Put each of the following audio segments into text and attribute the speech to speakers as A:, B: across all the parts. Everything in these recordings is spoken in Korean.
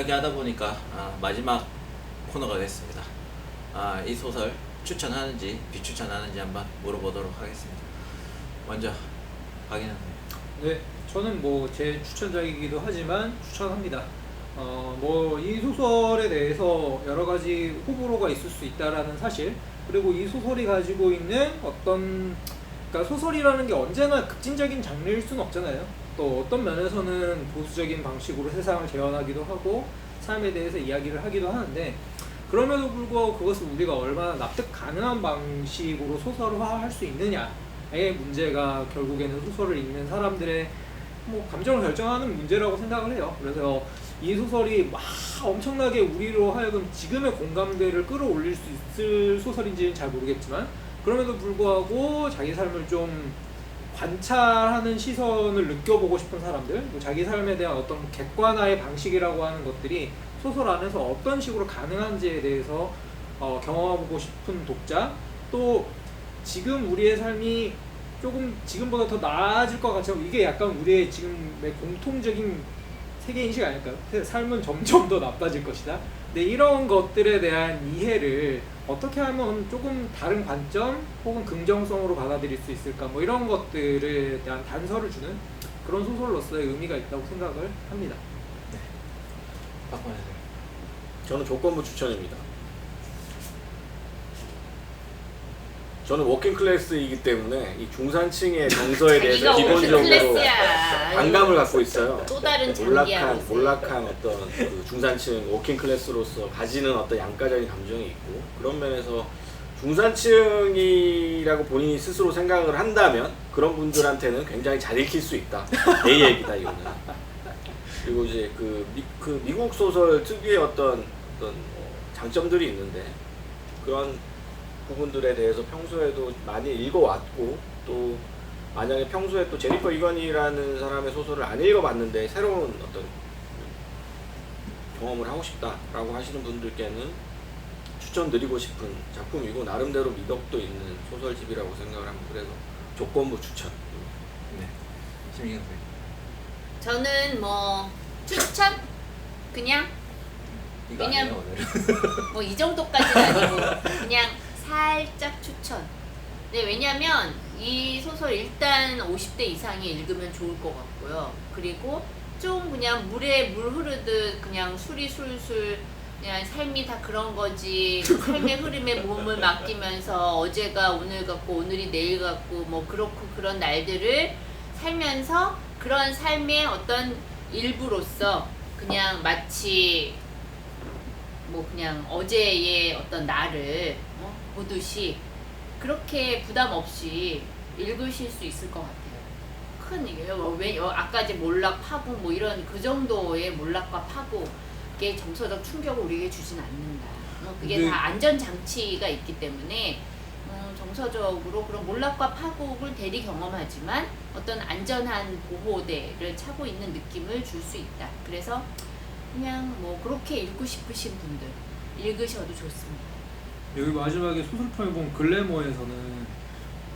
A: 이야기하다 보니까 아, 마지막 코너가 됐습니다. 아, 이 소설 추천하는지 비추천하는지 한번 물어보도록 하겠습니다. 먼저 박인환
B: 네, 저는 뭐 제 추천작이기도 하지만 추천합니다. 어, 뭐 이 소설에 대해서 여러 가지 호불호가 있을 수 있다라는 사실, 그리고 이 소설이 가지고 있는 어떤 그러니까 소설이라는 게 언제나 급진적인 장르일 수는 없잖아요. 또 어떤 면에서는 보수적인 방식으로 세상을 재현하기도 하고 삶에 대해서 이야기를 하기도 하는데 그럼에도 불구하고 그것을 우리가 얼마나 납득 가능한 방식으로 소설화할 수 있느냐의 문제가 결국에는 소설을 읽는 사람들의 뭐 감정을 결정하는 문제라고 생각을 해요. 그래서 이 소설이 막 엄청나게 우리로 하여금 지금의 공감대를 끌어올릴 수 있을 소설인지는 잘 모르겠지만 그럼에도 불구하고 자기 삶을 좀 관찰하는 시선을 느껴보고 싶은 사람들, 뭐 자기 삶에 대한 어떤 객관화의 방식이라고 하는 것들이 소설 안에서 어떤 식으로 가능한지에 대해서 어, 경험하고 싶은 독자, 또 지금 우리의 삶이 조금 지금보다 더 나아질 것 같아요. 이게 약간 우리의 지금의 공통적인 세계 인식 아닐까요? 삶은 점점 더 나빠질 것이다. 근데 이런 것들에 대한 이해를 어떻게 하면 조금 다른 관점 혹은 긍정성으로 받아들일 수 있을까? 뭐 이런 것들에 대한 단서를 주는 그런 소설로서의 의미가 있다고 생각을 합니다.
A: 박건혜
C: 저는 조건부 추천입니다. 저는 워킹 클래스이기 때문에 이 중산층의 정서에 대해서
D: 자기가
C: 기본적으로
D: 클래스야.
C: 반감을 갖고 있어요.
D: 또 다른 장기야,
C: 몰락한. 몰락한 어떤 그 중산층 워킹 클래스로서 가지는 어떤 양가적인 감정이 있고 그런 면에서 중산층이라고 본인이 스스로 생각을 한다면 그런 분들한테는 굉장히 잘 읽힐 수 있다. 내 얘기다 이거는. 그리고 이제 그, 미, 그 미국 소설 특유의 어떤 어떤 뭐 장점들이 있는데 그런 부분들에 대해서 평소에도 많이 읽어왔고 또 만약에 평소에 또 제니퍼 이건이라는 사람의 소설을 안 읽어봤는데 새로운 어떤 경험을 하고 싶다라고 하시는 분들께는 추천드리고 싶은 작품이고 나름대로 미덕도 있는 소설집이라고 생각을 합니다. 그래서 조건부 추천.
A: 네. 심희경 선생님.
D: 저는 뭐 추천 그냥
A: 이거
D: 왜냐면-
A: 아니에요 오늘.
D: 뭐 이 정도까지는 아니고 그냥 살짝 추천. 네 왜냐면 이 소설 일단 50대 이상이 읽으면 좋을 것 같고요. 그리고 좀 그냥 물에 물 흐르듯 그냥 술이 술술 그냥 삶이 다 그런 거지 삶의 흐름에 몸을 맡기면서 어제가 오늘 같고 오늘이 내일 같고 뭐 그렇고 그런 날들을 살면서 그런 삶의 어떤 일부로서 그냥 마치 뭐 그냥 어제의 어떤 나를 어? 보듯이 그렇게 부담 없이 읽으실 수 있을 것 같아요. 큰 얘기예요. 뭐왜 어, 아까 이제 몰락 파고 뭐 이런 그 정도의 몰락과 파고의 정서적 충격을 우리에게 주진 않는다. 어, 그게 다 안전 장치가 있기 때문에 어, 정서적으로 그런 몰락과 파국을 대리 경험하지만 어떤 안전한 보호대를 차고 있는 느낌을 줄 수 있다. 그래서 그냥 뭐 그렇게 읽고 싶으신 분들 읽으셔도 좋습니다.
B: 여기 마지막에 소설편을 본 글래머에서는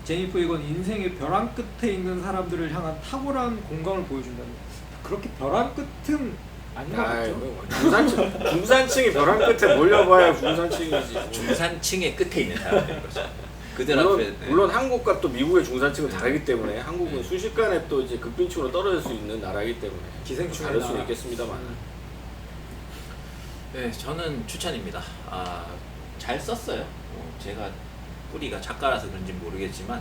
B: 제니퍼 이건 인생의 벼랑 끝에 있는 사람들을 향한 탁월한 공감을 보여준다는 그렇게 벼랑 끝은 아닌 것 같죠?
C: 뭐 중산층 중산층이 벼랑 끝에 몰려봐야 중산층이지.
A: 중산층의 끝에 있는 사람들인 거죠. 그들
C: 물론,
A: 앞에 네.
C: 물론 한국과 또 미국의 중산층은 다르기 때문에 한국은 순식간에 또 이제 급빈층으로 떨어질 수 있는 나라이기 때문에
B: 기생충의
C: 다를 수는. 있겠습니다만
B: 음.
A: 네, 저는 추천입니다. 아, 잘 썼어요. 어, 제가 뿌리가 작가라서 그런지 모르겠지만,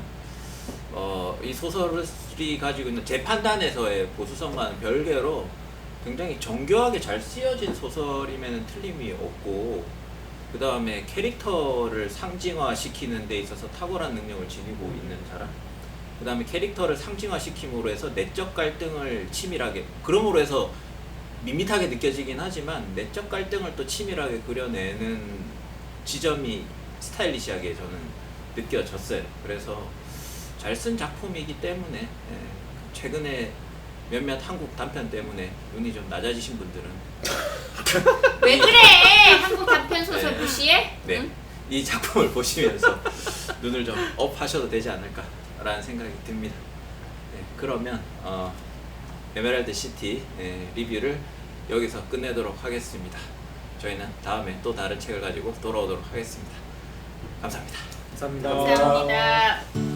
A: 어, 이 소설이 가지고 있는 제 판단에서의 보수성과는 별개로 굉장히 정교하게 잘 쓰여진 소설임에는 틀림이 없고, 그 다음에 캐릭터를 상징화시키는 데 있어서 탁월한 능력을 지니고 있는 사람. 그 다음에 캐릭터를 상징화시킴으로 해서 내적 갈등을 치밀하게, 그러므로 해서 밋밋하게 느껴지긴 하지만 내적 갈등을 또 치밀하게 그려내는 지점이 스타일리시하게 저는 느껴졌어요. 그래서 잘 쓴 작품이기 때문에 예, 최근에 몇몇 한국 단편 때문에 눈이 좀 낮아지신 분들은
D: 왜 그래? 한국 단편 소설
A: 네.
D: 무시해?
A: 네,
D: 응?
A: 이 작품을 보시면서 눈을 좀 업하셔도 되지 않을까라는 생각이 듭니다. 네, 그러면 어, 에메랄드 시티 예, 리뷰를 여기서 끝내도록 하겠습니다. 저희는 다음에 또 다른 책을 가지고 돌아오도록 하겠습니다. 감사합니다.
B: 감사합니다.
D: 감사합니다.